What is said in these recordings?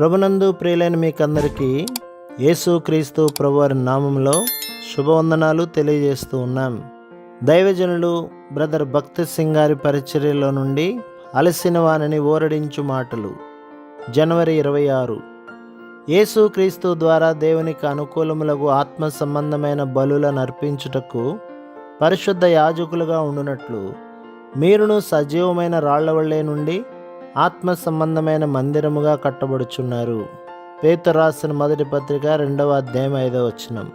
ప్రభునందు ప్రియులైన మీకందరికీ యేసుక్రీస్తు ప్రభువారి నామంలో శుభవందనాలు తెలియజేస్తూ ఉన్నాం. దైవజనులు బ్రదర్ భక్తి సింగ్ గారి పరిచర్యలో నుండి అలసిన వానిని ఓరడించు మాటలు. జనవరి ఇరవై ఆరు. యేసుక్రీస్తు ద్వారా దేవునికి అనుకూలములకు ఆత్మ సంబంధమైన బలులను అర్పించుటకు పరిశుద్ధ యాజకులుగా ఉండునట్లు మీరును సజీవమైన రాళ్ళవళ్ళే నుండి ఆత్మ సంబంధమైన మందిరముగా కట్టబడుచున్నారు. పేతు రాసిన మొదటి పత్రిక రెండవ అధ్యాయం ఐదవ వచనం.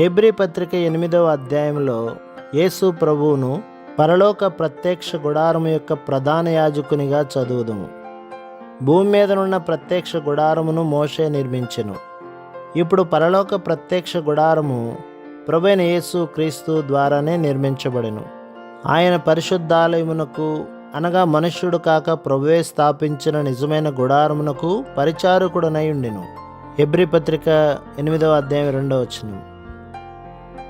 హెబ్రి పత్రిక ఎనిమిదవ అధ్యాయంలో యేసు ప్రభువును పరలోక ప్రత్యక్ష గుడారము యొక్క ప్రధాన యాజకునిగా చదువుదుము. భూమి మీదనున్న ప్రత్యక్ష గుడారమును మోషే నిర్మించెను. ఇప్పుడు పరలోక ప్రత్యక్ష గుడారము ప్రభైన యేసు క్రీస్తు ద్వారానే నిర్మించబడెను. ఆయన పరిశుద్ధాలయమునకు అనగా మనుష్యుడు కాక ప్రభువే స్థాపించిన నిజమైన గుడారమునకు పరిచారకుడనై ఉండెను. హెబ్రి పత్రిక ఎనిమిదవ అధ్యాయం రెండవ వచనం.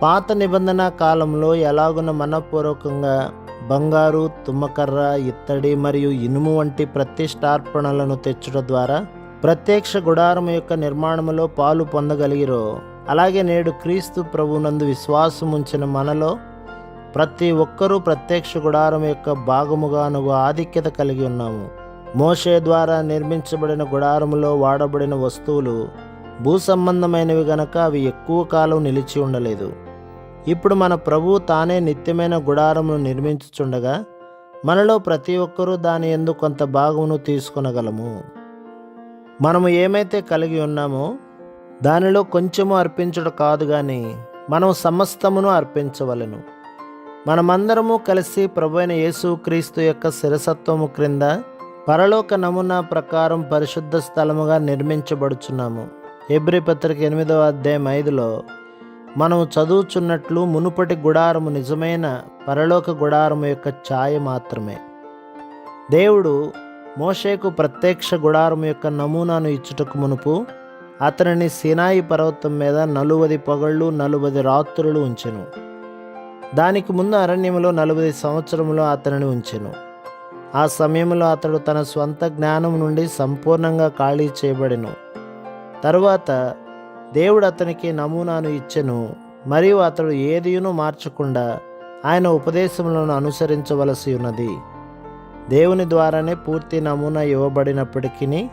పాత నిబంధన కాలంలో ఎలాగున మనపూర్వకంగా బంగారు తుమ్మకర్ర ఇత్తడి మరియు ఇనుము వంటి ప్రతిష్టార్పణలను తెచ్చుట ద్వారా ప్రత్యక్ష గుడారం యొక్క నిర్మాణములో పాలు పొందగలిగిరో అలాగే నేడు క్రీస్తు ప్రభునందు విశ్వాసం ఉంచిన మనలో ప్రతి ఒక్కరూ ప్రత్యక్ష గుడారం యొక్క భాగముగానుగు ఆధిక్యత కలిగి ఉన్నాము మోషే ద్వారా నిర్మించబడిన గుడారములో వాడబడిన వస్తువులు భూ సంబంధమైనవి గనక అవి ఎక్కువ కాలం నిలిచి ఉండలేదు. ఇప్పుడు మన ప్రభు తానే నిత్యమైన గుడారమును నిర్మించుచుండగా మనలో ప్రతి ఒక్కరూ దాని ఎందు కొంత భాగమును తీసుకొనగలము. మనము ఏమైతే కలిగి ఉన్నామో దానిలో కొంచెము అర్పించడం కాదు కానీ మనం సమస్తమును అర్పించవలెను. మనమందరము కలిసి ప్రభు అయిన యేసుక్రీస్తు యొక్క శిరసత్వము క్రింద పరలోక నమూనా ప్రకారం పరిశుద్ధ స్థలముగా నిర్మించబడుచున్నాము. ఎబ్రి పత్రిక ఎనిమిదవ అధ్యాయం ఐదులో మనం చదువుచున్నట్లు మునుపటి గుడారము నిజమైన పరలోక గుడారము యొక్క ఛాయ మాత్రమే. దేవుడు మోషేకు ప్రత్యక్ష గుడారం యొక్క నమూనాను ఇచ్చుటకు మునుపు అతనిని సినాయి పర్వతం మీద నలువది పగళ్ళు నలువది రాత్రులు ఉంచెను. దానికి ముందు అరణ్యములో నలభై సంవత్సరములో అతనిని ఉంచెను. ఆ సమయంలో అతడు తన స్వంత జ్ఞానం నుండి సంపూర్ణంగా ఖాళీ చేయబడెను. తరువాత దేవుడు అతనికి నమూనాను ఇచ్చెను. మరియు అతడు ఏదియును మార్చకుండా ఆయన ఉపదేశములను అనుసరించవలసి ఉన్నది. దేవుని ద్వారానే పూర్తి నమూనా ఇవ్వబడినప్పటికీ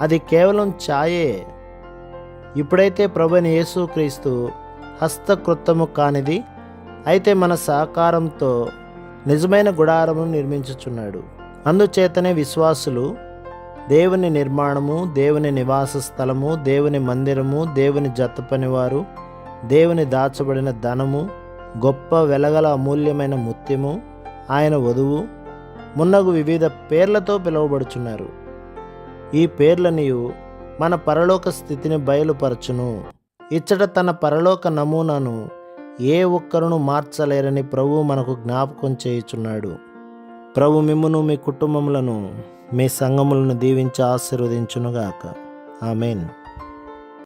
అది కేవలం ఛాయే. ఇప్పుడైతే ప్రభుని యేసుక్రీస్తు హస్తకృత్తము కానిది అయితే మన సహకారంతో నిజమైన గుడారమును నిర్మించుచున్నాడు. అందుచేతనే విశ్వాసులు దేవుని నిర్మాణము దేవుని నివాస స్థలము దేవుని మందిరము దేవుని జత పనివారు దేవుని దాచబడిన ధనము గొప్ప వెలగల అమూల్యమైన ముత్యము ఆయన వధువు మున్నగు వివిధ పేర్లతో పిలువబడుచున్నారు. ఈ పేర్లనియు మన పరలోక స్థితిని బయలుపరచును. ఇచ్చట తన పరలోక నమూనాను ఏ ఒక్కరును మార్చలేరని ప్రభు మనకు జ్ఞాపకం చేయుచున్నాడు. ప్రభు మిమ్మును మీ కుటుంబములను మీ సంగములను దీవించి ఆశీర్వదించునుగాక. ఆమెన్.